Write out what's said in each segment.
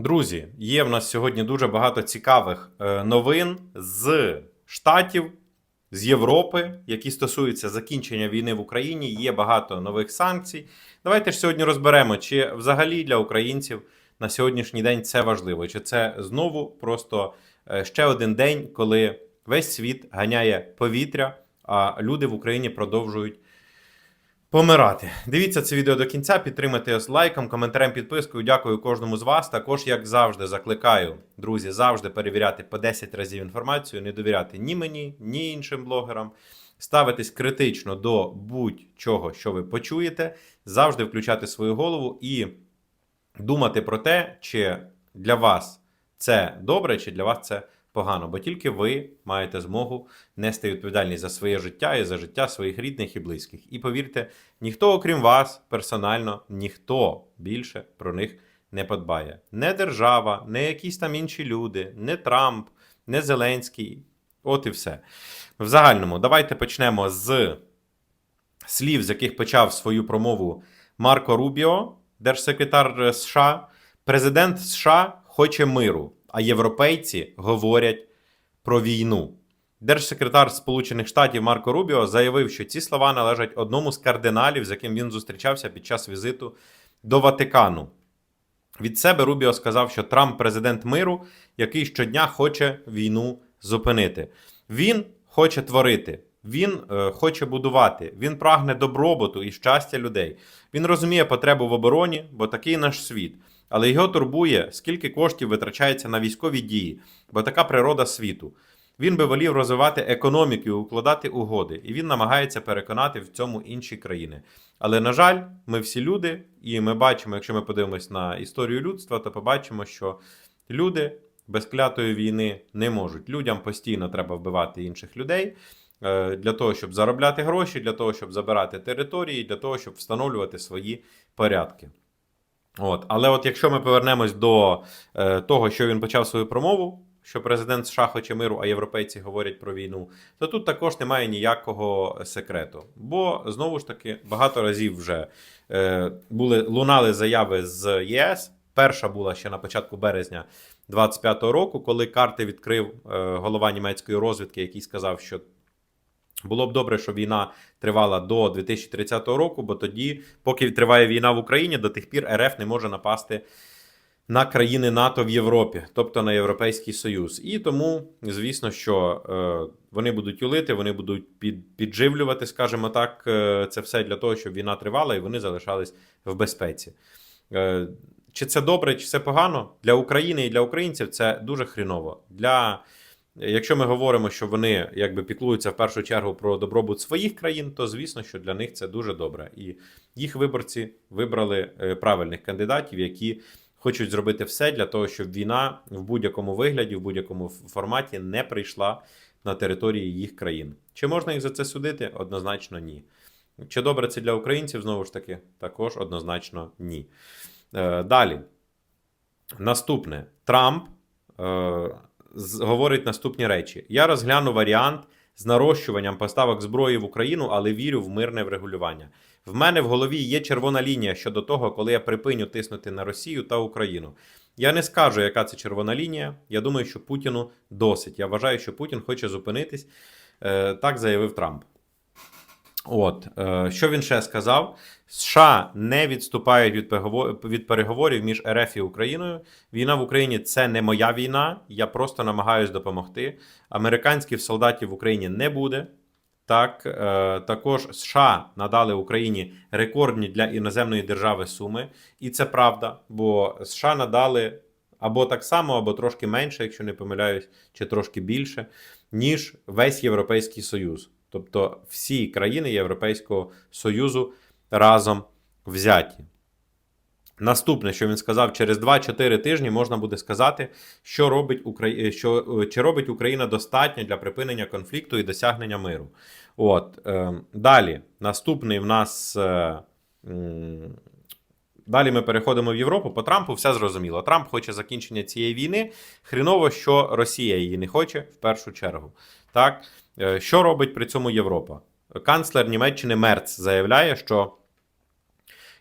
Друзі, є в нас сьогодні дуже багато цікавих е, новин з Штатів, з Європи, які стосуються закінчення війни в Україні. Є багато нових санкцій. Давайте ж сьогодні розберемо, чи взагалі для українців на сьогоднішній день це важливо, чи це знову просто е, ще один день, коли весь світ ганяє повітря, а люди в Україні продовжують помирати. Дивіться це відео до кінця, підтримайте його лайком, коментарем, підпискою. Дякую кожному з вас. Також, як завжди, закликаю, друзі, завжди перевіряти по 10 разів інформацію, не довіряти ні мені, ні іншим блогерам. Ставитись критично до будь-чого, що ви почуєте, завжди включати свою голову і думати про те, чи для вас це добре, чи для вас це погано. Бо тільки ви маєте змогу нести відповідальність за своє життя і за життя своїх рідних і близьких. І повірте, ніхто, окрім вас, персонально, ніхто більше про них не подбає. Не держава, не якісь там інші люди, не Трамп, не Зеленський. От і все. В загальному, давайте почнемо з слів, з яких почав свою промову Марко Рубіо, держсекретар США. Президент США хоче миру, а європейці говорять про війну. Держсекретар Сполучених Штатів Марко Рубіо заявив, що ці слова належать одному з кардиналів, з яким він зустрічався під час візиту до Ватикану. Від себе Рубіо сказав, що Трамп президент миру, який щодня хоче війну зупинити. Він хоче творити, він е, хоче будувати, він прагне добробуту і щастя людей. Він розуміє потребу в обороні, бо такий наш світ. Але його турбує, скільки коштів витрачається на військові дії, бо така природа світу. Він би волів розвивати економіку, і укладати угоди, і він намагається переконати в цьому інші країни. Але на жаль, ми всі люди, і ми бачимо, якщо ми подивимось на історію людства, то побачимо, що люди без клятої війни не можуть. Людям постійно треба вбивати інших людей е, для того, щоб заробляти гроші, для того, щоб забирати території, для того, щоб встановлювати свої порядки. От. Але от якщо ми повернемось до е, того, що він почав свою промову, що президент США хоче миру, а європейці говорять про війну, то тут також немає ніякого секрету. Бо знову ж таки багато разів вже е, були лунали заяви з ЄС. Перша була ще на початку березня 25-го року, коли карти відкрив е, голова німецької розвідки, який сказав, що було б добре, щоб війна тривала до 2030 року, бо тоді, поки триває війна в Україні, до тих пір РФ не може напасти на країни НАТО в Європі, тобто на Європейський Союз. І тому, звісно, що е, вони будуть юлити, вони будуть під, підживлювати, скажімо так, е, це все для того, щоб війна тривала і вони залишались в безпеці. Е, чи це добре, чи це погано для України і для українців це дуже хріново. Для Якщо ми говоримо, що вони якби піклуються в першу чергу про добробут своїх країн, то звісно, що для них це дуже добре. І їх виборці вибрали е, правильних кандидатів, які хочуть зробити все для того, щоб війна в будь-якому вигляді, в будь-якому форматі не прийшла на території їх країн. Чи можна їх за це судити? Однозначно, ні. Чи добре це для українців? Знову ж таки, також однозначно ні. Е, Далі. Наступне Трамп. Говорить наступні речі: я розгляну варіант з нарощуванням поставок зброї в Україну, але вірю в мирне врегулювання. В мене в голові є червона лінія щодо того, коли я припиню тиснути на Росію та Україну. Я не скажу, яка це червона лінія. Я думаю, що Путіну досить. Я вважаю, що Путін хоче зупинитись. Е, Так заявив Трамп. От е, що він ще сказав? США не відступають від від переговорів між РФ і Україною. Війна в Україні це не моя війна. Я просто намагаюсь допомогти. Американських солдатів в Україні не буде. Так, е, також США надали Україні рекордні для іноземної держави суми, і це правда, бо США надали або так само, або трошки менше, якщо не помиляюсь, чи трошки більше, ніж весь Європейський Союз. Тобто всі країни Європейського Союзу разом взяті. Наступне, що він сказав, через 2-4 тижні можна буде сказати, що робить Украї... що, е, чи робить Україна достатньо для припинення конфлікту і досягнення миру. От, е, далі, наступний в нас. Е, Далі ми переходимо в Європу. По Трампу все зрозуміло. Трамп хоче закінчення цієї війни. Хріново, що Росія її не хоче в першу чергу. Так, Е, що робить при цьому Європа? Канцлер Німеччини Мерц заявляє, що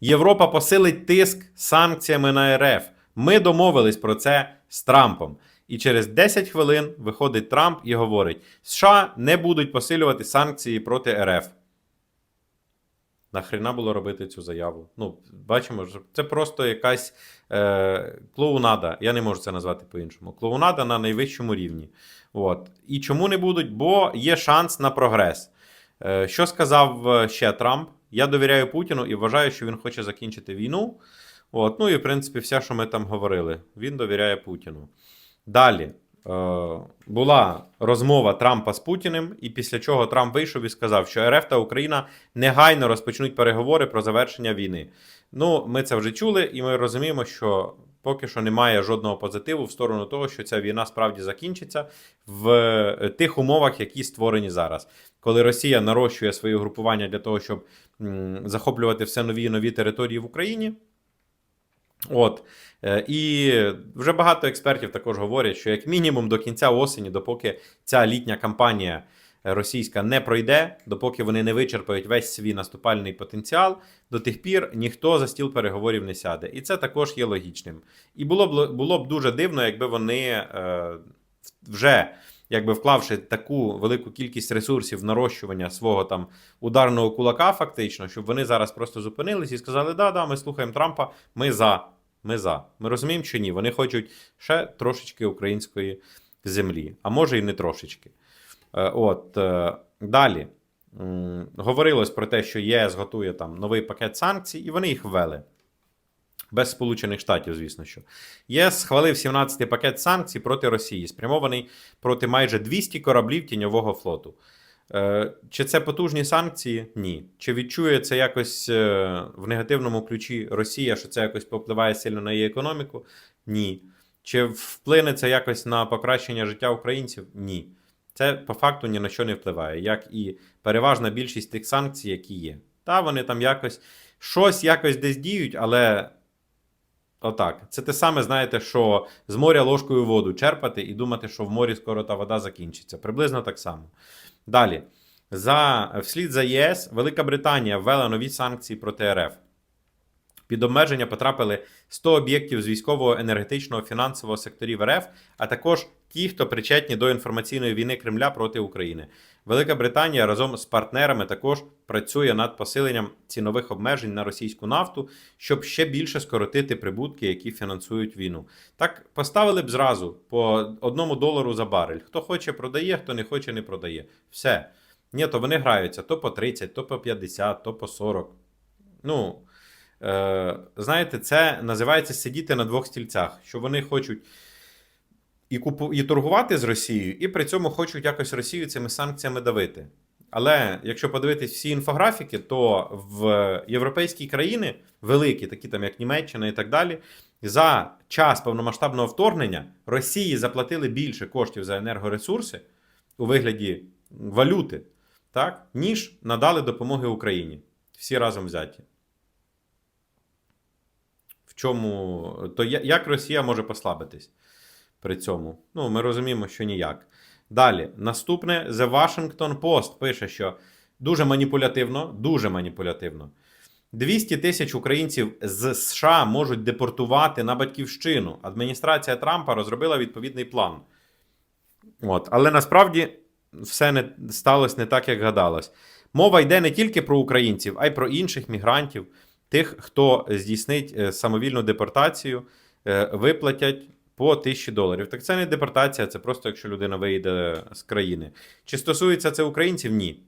Європа посилить тиск санкціями на РФ, Ми домовились про це з Трампом. І через 10 хвилин виходить Трамп і говорить: США не будуть посилювати санкції проти РФ. Нахрена було робити цю заяву? Ну, бачимо, що це просто якась е, клоунада. Я не можу це назвати по-іншому. Клоунада на найвищому рівні. От. І чому не будуть? Бо є шанс на прогрес. Е, що сказав е, ще Трамп? Я довіряю Путіну і вважаю, що він хоче закінчити війну. От. Ну і в принципі, все, що ми там говорили, він довіряє Путіну. Далі. Е, була розмова Трампа з Путіним, і після чого Трамп вийшов і сказав, що РФ та Україна негайно розпочнуть переговори про завершення війни. Ну, ми це вже чули, і ми розуміємо, що поки що немає жодного позитиву в сторону того, що ця війна справді закінчиться в е, тих умовах, які створені зараз. Коли Росія нарощує свої групування для того, щоб захоплювати все нові і нові території в Україні. От. Е, І вже багато експертів також говорять, що як мінімум до кінця осені, допоки ця літня кампанія російська не пройде, допоки вони не вичерпають весь свій наступальний потенціал, до тих пір ніхто за стіл переговорів не сяде. І це також є логічним. І було б було б дуже дивно, якби вони е, вже. Якби вклавши таку велику кількість ресурсів нарощування свого там ударного кулака, фактично, щоб вони зараз просто зупинились і сказали: да, да, ми слухаємо Трампа, ми за. Ми за. Ми розуміємо, чи ні. Вони хочуть ще трошечки української землі, а може і не трошечки. Е, От е, далі говорилось про те, що ЄС готує там новий пакет санкцій, і вони їх ввели. Без Сполучених Штатів, звісно що. ЄС схвалив 17-й пакет санкцій проти Росії, спрямований проти майже 200 кораблів тіньового флоту. Е, Чи це потужні санкції? Ні. Чи відчує це якось е, в негативному ключі Росія, що це якось попливає сильно на її економіку? Ні. Чи вплине це якось на покращення життя українців? Ні. Це по факту ні на що не впливає, як і переважна більшість тих санкцій, які є. Та вони там якось щось якось десь діють, але отак. Це те саме, знаєте, що з моря ложкою воду черпати і думати, що в морі скоро та вода закінчиться. Приблизно так само. Далі. За, вслід за ЄС, Велика Британія ввела нові санкції проти РФ. Під обмеження потрапили 100 об'єктів з військового, енергетичного, фінансового секторів РФ, а також ті, хто причетні до інформаційної війни Кремля проти України. Велика Британія разом з партнерами також працює над посиленням цінових обмежень на російську нафту, щоб ще більше скоротити прибутки, які фінансують війну. Так поставили б зразу по одному долару за барель. Хто хоче, продає, хто не хоче, не продає. Все. Ні, то вони граються то по 30, то по 50, то по 40. Ну. Е, знаєте, це називається сидіти на двох стільцях, що вони хочуть і купу, і торгувати з Росією, і при цьому хочуть якось Росію цими санкціями давити. Але якщо подивитись всі інфографіки, то в європейські країни, великі, такі там як Німеччина і так далі, за час повномасштабного вторгнення Росії заплатили більше коштів за енергоресурси у вигляді валюти, так, ніж надали допомоги Україні. Всі разом взяті чому. То як Росія може послабитись при цьому? Ну, ми розуміємо, що ніяк. Далі, наступне The Washington Post пише, що дуже маніпулятивно, дуже маніпулятивно. 200 тисяч українців з США можуть депортувати на батьківщину. Адміністрація Трампа розробила відповідний план. От. Але насправді все не сталося не так, як гадалось. Мова йде не тільки про українців, а й про інших мігрантів, тих, хто здійснить е, самовільну депортацію, е, виплатять по тисячі доларів. Так це не депортація, це просто якщо людина вийде з країни. Чи стосується це українців? Ні.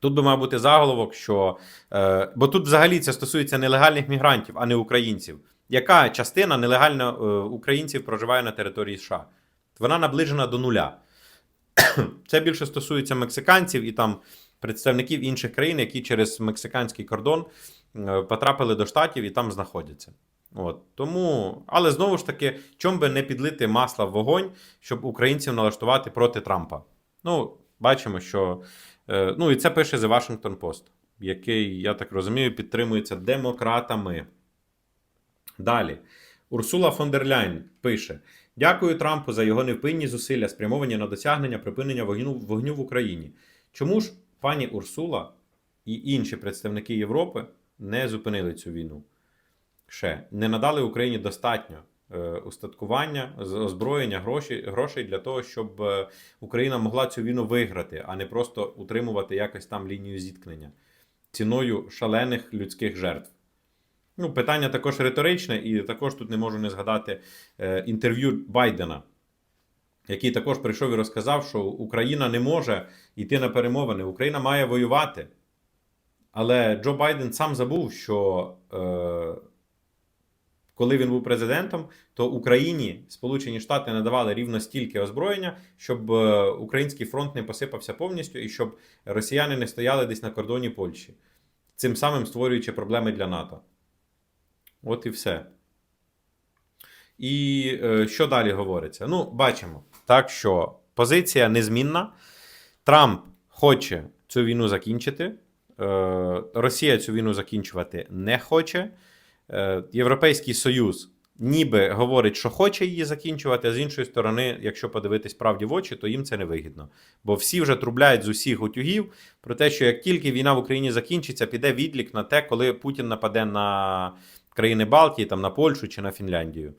Тут би мав бути заголовок, що. Е, бо тут взагалі це стосується нелегальних мігрантів, а не українців. Яка частина нелегально українців проживає на території США? Вона наближена до нуля. Це більше стосується мексиканців і там представників інших країн, які через мексиканський кордон е, потрапили до штатів і там знаходяться. От тому, але знову ж таки, чом би не підлити масла в вогонь, щоб українців налаштувати проти Трампа? Ну, бачимо, що е, ну і це пише The Washington Post, який, я так розумію, підтримується демократами. Далі. Урсула фон дер Ляйн пише: Дякую Трампу за його невпинні зусилля, спрямовані на досягнення припинення вогню, вогню в Україні. Чому ж пані Урсула і інші представники Європи не зупинили цю війну? ще не надали Україні достатньо е, устаткування, озброєння, гроші, грошей для того, щоб е, Україна могла цю війну виграти, а не просто утримувати якось там лінію зіткнення ціною шалених людських жертв. Ну, питання також риторичне, і також тут не можу не згадати е, інтерв'ю Байдена, який також прийшов і розказав, що Україна не може йти на перемовини, Україна має воювати. Але Джо Байден сам забув, що е, коли він був президентом, то Україні Сполучені Штати надавали рівно стільки озброєння, щоб е, український фронт не посипався повністю і щоб росіяни не стояли десь на кордоні Польщі, цим самим створюючи проблеми для НАТО. От і все. І е, що далі говориться? Ну, бачимо, так що позиція незмінна. Трамп хоче цю війну закінчити. Е, Росія цю війну закінчувати не хоче. Е, Європейський Союз ніби говорить, що хоче її закінчувати, а з іншої сторони, якщо подивитись правді в очі, то їм це не вигідно. Бо всі вже трубляють з усіх утюгів про те, що як тільки війна в Україні закінчиться, піде відлік на те, коли Путін нападе на країни Балтії, там на Польщу чи на Фінляндію.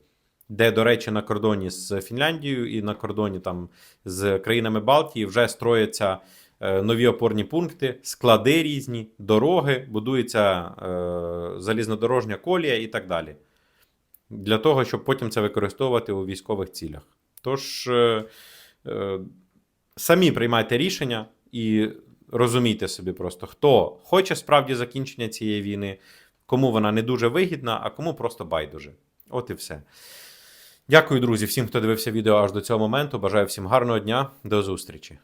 Де, до речі, на кордоні з Фінляндією і на кордоні там з країнами Балтії вже строяться е, нові опорні пункти, склади різні, дороги, будується е, залізнодорожня колія і так далі. Для того, щоб потім це використовувати у військових цілях. Тож е, е, самі приймайте рішення і розумійте собі просто, хто хоче справді закінчення цієї війни, кому вона не дуже вигідна, а кому просто байдуже. От і все. Дякую, друзі, всім, хто дивився відео аж до цього моменту. Бажаю всім гарного дня. До зустрічі.